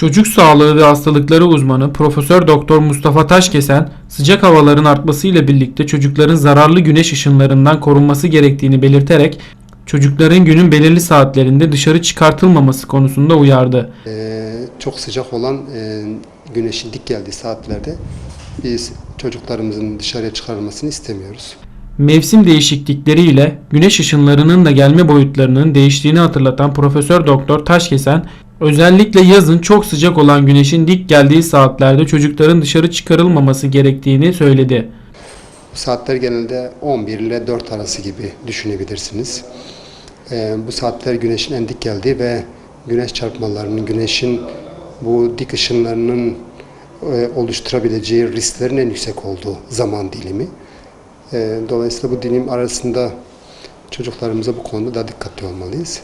Çocuk sağlığı ve hastalıkları uzmanı Profesör Doktor Mustafa Taşkesen, sıcak havaların artmasıyla birlikte çocukların zararlı güneş ışınlarından korunması gerektiğini belirterek çocukların günün belirli saatlerinde dışarı çıkartılmaması konusunda uyardı. Ee, çok sıcak olan e, güneşin dik geldiği saatlerde biz çocuklarımızın dışarıya çıkarılmasını istemiyoruz. Mevsim değişiklikleriyle güneş ışınlarının da gelme boyutlarının değiştiğini hatırlatan Profesör Doktor Taşkesen, özellikle yazın çok sıcak olan güneşin dik geldiği saatlerde çocukların dışarı çıkarılmaması gerektiğini söyledi. Saatler genelde 11 ile 4 arası gibi düşünebilirsiniz. Ee, bu saatler güneşin en dik geldiği ve güneş çarpmalarının, güneşin bu dik ışınlarının e, oluşturabileceği risklerin en yüksek olduğu zaman dilimi. Ee, dolayısıyla bu dilim arasında çocuklarımıza bu konuda daha dikkatli olmalıyız.